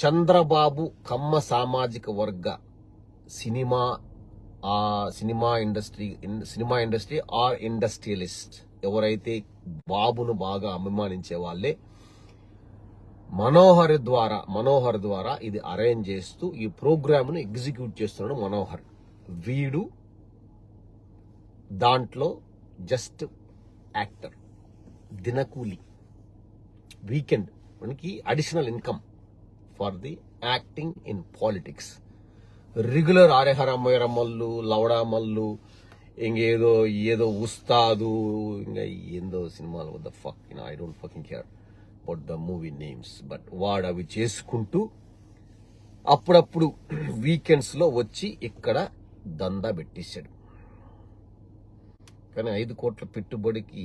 చంద్రబాబు కమ్మ సామాజిక వర్గ సినిమా ఆ cinema industry cinema industry or industrialist. ఎవరైతే బాబును బాగా అభిమానించే వాళ్ళే మనోహర్ ద్వారా మనోహర్ ద్వారా ఇది అరేంజ్ చేస్తూ ఈ ప్రోగ్రామ్ను ఎగ్జిక్యూట్ చేస్తున్నాడు మనోహర్. వీడు దాంట్లో జస్ట్ యాక్టర్ దినకూలి. వీకెండ్ మనకి additional income for the acting in politics regular ఆరేహరమ్మయ్యరమ్మల్లు లవడామల్లు ఇంకేదో ఏదో ఉస్తాదు ఇంకా ఏందో సినిమాలు వద్ద fuck I don't fucking care but the movie names but వాడు అవి చేసుకుంటూ అప్పుడప్పుడు వీకెండ్స్లో వచ్చి ఇక్కడ దందా పెట్టేశాడు కానీ ఐదు కోట్ల పెట్టుబడికి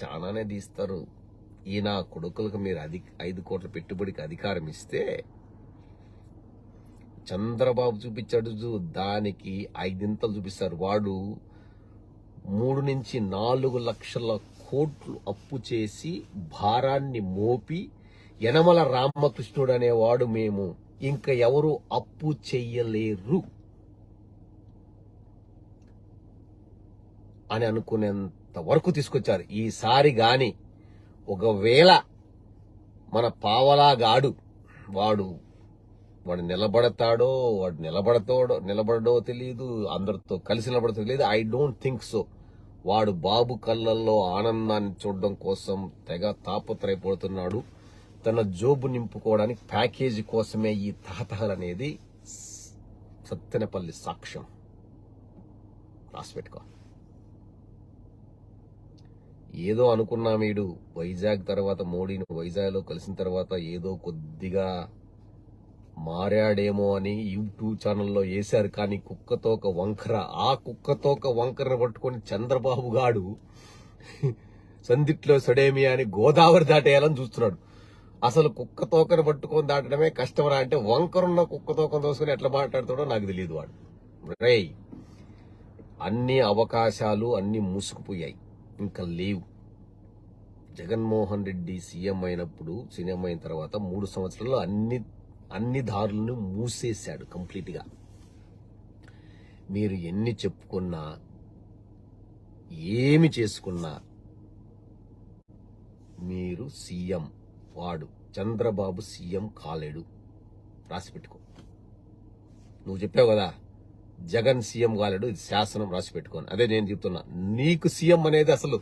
చాలానే తీస్తారు. ఈ నా కొడుకులకు మీరు అధి ఐదు కోట్ల పెట్టుబడికి అధికారం ఇస్తే చంద్రబాబు చూపించాడు చూ, దానికి ఐదింతలు చూపిస్తారు. వాడు మూడు నుంచి నాలుగు లక్షల కోట్లు అప్పు చేసి భారాన్ని మోపి యనమల రామకృష్ణుడు అనేవాడు మేము. ఇంకా ఎవరు అప్పు చెయ్యలేరు అని అనుకునేంత వరకు తీసుకొచ్చారు. ఈసారి గాని ఒకవేళ మన పావలాగాడు వాడు వాడు నిలబడతాడో వాడు నిలబడతాడో నిలబడడో తెలియదు అందరితో కలిసి నిలబడతో తెలియదు ఐ డోంట్ థింక్ సో వాడు బాబు కళ్ళల్లో ఆనందాన్ని చూడడం కోసం తెగ తాపత్రయపడుతున్నాడు. తన జోబు నింపుకోవడానికి ప్యాకేజీ కోసమే ఈ తహతహలు అనేది సత్తెనపల్లి సాక్ష్యం. రాసిపెట్టుకో. ఏదో అనుకున్నా వీడు వైజాగ్ తర్వాత మోడీని వైజాగ్లో కలిసిన తర్వాత ఏదో కొద్దిగా మారాడేమో అని యూట్యూబ్ ఛానల్లో వేశారు కానీ కుక్కతోక వంకర ఆ కుక్కతోక వంకరను పట్టుకొని చంద్రబాబు గాడు సందిట్లో సడేమి అని గోదావరి దాటేయాలని చూస్తున్నాడు. అసలు కుక్క తోకను పట్టుకొని దాటడమే కష్టమరా అంటే వంకరున్న కుక్క తోకను తోసుకుని ఎట్లా మాట్లాడుతాడో నాకు తెలియదు వాడు. రే అన్ని అవకాశాలు అన్ని మూసుకుపోయాయి. ఇంకా లేవు. జగన్మోహన్ రెడ్డి సీఎం అయినప్పుడు సీఎం అయిన తర్వాత మూడు సంవత్సరాల్లో అన్ని అన్ని దారులను మూసేశాడు కంప్లీట్గా. మీరు ఎన్ని చెప్పుకున్నా ఏమి చేసుకున్నా మీరు సీఎం వాడు. చంద్రబాబు సీఎం కాలేడు. రాసిపెట్టుకో నువ్వు చెప్పావు కదా జగన్ సీఎం కాలేడు ఇది శాసనం రాసి పెట్టుకోని అదే నేను చెప్తున్నా. నీకు సీఎం అనేది అసలు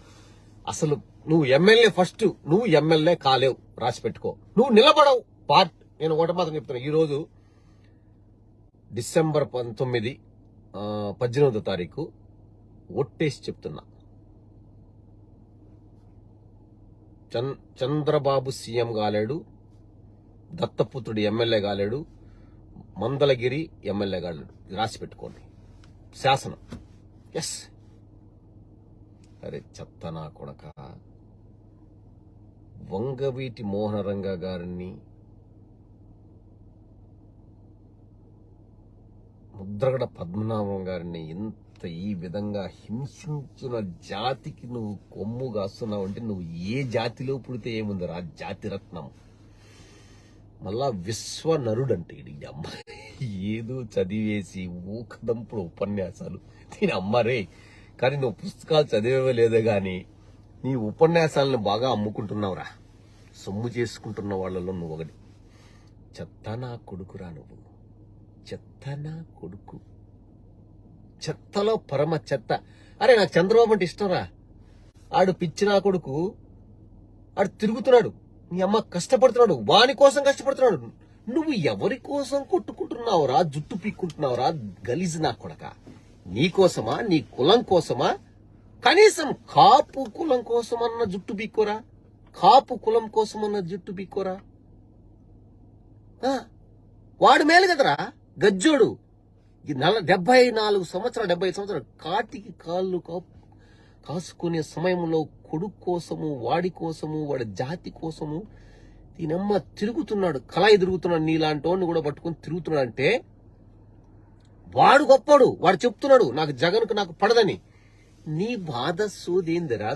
అసలు నువ్వు ఎమ్మెల్యే ఫస్ట్ నువ్వు ఎమ్మెల్యే కాలేవు. రాసి పెట్టుకో. నువ్వు నిలబడవు. పార్ట్ నేను ఒకటి మాత్రం చెప్తున్నా. ఈ రోజు డిసెంబర్ పంతొమ్మిది పద్దెనిమిదో తారీఖు ఒట్టేసి చెప్తున్నా. చంద్రబాబు సీఎం కాలేడు దత్తపుత్రుడు ఎమ్మెల్యే కాలేడు మందలగిరి ఎమ్మెల్యే కాలేడు. రాసి పెట్టుకోండి. శాసనం. ఎస్ అరే చెత్త నా కొడక. వంగవీటి మోహనరంగ గారిని ముద్రగడ పద్మనాభం గారిని ఇంత ఈ విధంగా హింసించిన జాతికి నువ్వు కొమ్ము కాస్తున్నావు అంటే నువ్వు ఏ జాతిలో పుడితే ఏముంది రా? జాతి రత్నం మళ్ళా విశ్వనరుడు అంటే ఇది అమ్మ. ఏదో చదివేసి ఊకదంపుడు ఉపన్యాసాలు. దీని అమ్మరే కానీ నువ్వు పుస్తకాలు చదివేవలేదే గాని నీ ఉపన్యాసాలను బాగా అమ్ముకుంటున్నావురా. సొమ్ము చేసుకుంటున్న వాళ్ళలో నువ్వు ఒకటి. చెత్త నా కొడుకురా నువ్వు. చెత్త నా కొడుకు. చెత్తలో పరమ చెత్త. అరే నాకు చంద్రబాబు అంటే ఇష్టంరా. ఆడు పిచ్చి నా కొడుకు. ఆడు తిరుగుతున్నాడు. నీ అమ్మ కష్టపడుతున్నాడు. వాని కోసం కష్టపడుతున్నాడు. నువ్వు ఎవరి కోసం కొట్టుకుంటున్నావురా? జుట్టు పీక్కుంటున్నావురా? గలీజ్ నా కొడక. నీకోసమా నీ కులం కోసమా? కనీసం కాపు కులం కోసమన్న జుట్టు పీక్కోరా? కాపు కులం కోసమన్న జుట్టు పీక్కోరా? వాడు మేలు కదరా గజ్జోడు. ఈ నల డెబ్బై నాలుగు సంవత్సరాలు డెబ్బై సంవత్సరాలు కాటికి కాళ్ళు కాసుకునే సమయంలో కొడుకు కోసము వాడి కోసము వాడి జాతి కోసము దీనమ్మ తిరుగుతున్నాడు కళాయి తిరుగుతున్నాడు నీలాంటి వాడిని కూడా పట్టుకొని తిరుగుతున్నాడు అంటే వాడు గొప్పడు వాడు చెప్తున్నాడు నాకు జగన్కు నాకు పడదని. నీ బాధ సోదేందిరా